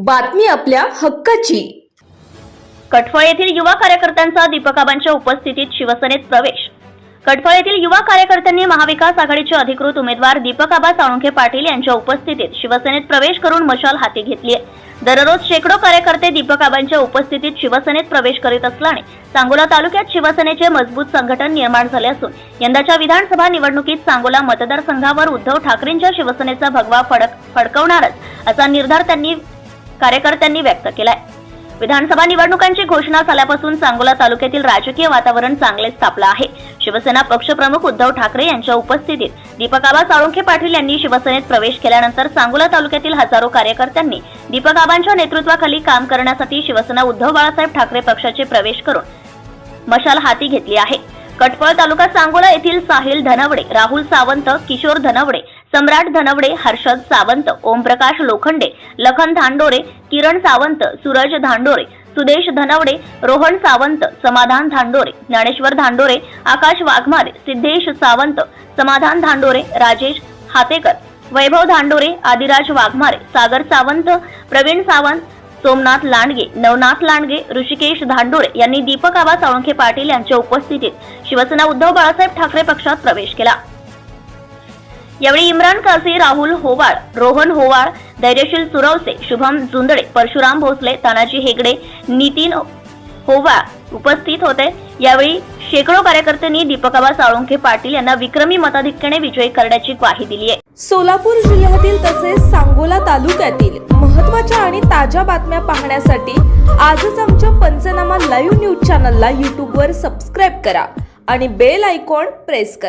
बातमी आपल्या हक्काची. कटफळ येथील युवा कार्यकर्त्यांचा दीपकाबांच्या उपस्थितीत शिवसेनेत प्रवेश. कटफळ येथील युवा कार्यकर्त्यांनी महाविकास आघाडीचे अधिकृत उमेदवार दीपकाबा साळुंखे पाटील यांच्या उपस्थितीत शिवसेनेत प्रवेश करून मशाल हाती घेतली आहे दररोज शेकडो कार्यकर्ते दीपकाबांच्या उपस्थितीत शिवसेनेत प्रवेश करीत असल्याने सांगोला तालुक्यात शिवसेनेचे मजबूत संघटन निर्माण झाले असून यंदाच्या विधानसभा निवडणुकीत सांगोला मतदारसंघावर उद्धव ठाकरेंच्या शिवसेनेचा भगवा फडक फडकवणारच असा निर्धार त्यांनी कार्यकर्त्यांनी व्यक्त केलाय. विधानसभा निवडणुकांची घोषणा झाल्यापासून सांगोला तालुक्यातील राजकीय वातावरण चांगलेच तापलं आहे. शिवसेना पक्षप्रमुख उद्धव ठाकरे यांच्या उपस्थितीत दीपकाबा साळुंखे पाटील यांनी शिवसेनेत प्रवेश केल्यानंतर सांगोला तालुक्यातील हजारो कार्यकर्त्यांनी दीपकाबांच्या नेतृत्वाखाली काम करण्यासाठी शिवसेना उद्धव बाळासाहेब ठाकरे पक्षाचे प्रवेश करून मशाल हाती घेतली आहे. कटपळ तालुका सांगोला येथील साहिल धनवडे राहुल सावंत किशोर धनवडे सम्राट धनवडे हर्षद सावंत ओमप्रकाश लोखंडे लखन धांडोरे किरण सावंत सूरज धांडोरे सुदेश धनवडे रोहन सावंत समाधान धांडोरे ज्ञानेश्वर धांडोरे आकाश वाघमारे सिद्धेश सावंत समाधान धांडोरे राजेश हातेकर वैभव धांडोरे आदिराज वाघमारे सागर सावंत प्रवीण सावंत सोमनाथ लांडगे नवनाथ लांडगे ऋषिकेश धांडोळे यांनी दीपक आबा साळुंखे पाटील यांच्या उपस्थितीत शिवसेना उद्धव बाळासाहेब ठाकरे पक्षात प्रवेश केला. यावेळी इम्रान कासी राहुल होवाळ रोहन होवाळ धैर्यशील सुरवसे शुभम जुंदडे परशुराम भोसले तानाजी हेगडे नितीन होवाळ उपस्थित होते. यावेळी शेकडो कार्यकर्त्यांनी दीपकाबा साळुंखे पाटील यांना विक्रमी मताधिक्याने विजयी करण्याची ग्वाही दिली आहे. सोलापूर जिल्ह्यातील तसेच सांगोला तालुक्यातील महत्त्वाच्या आणि ताज्या बातम्या पाहण्यासाठी आजच आमच्या पंचनामा लाईव्ह न्यूज चॅनलला यूट्यूबवर सबस्क्राईब करा आणि बेल आयकॉन प्रेस करा.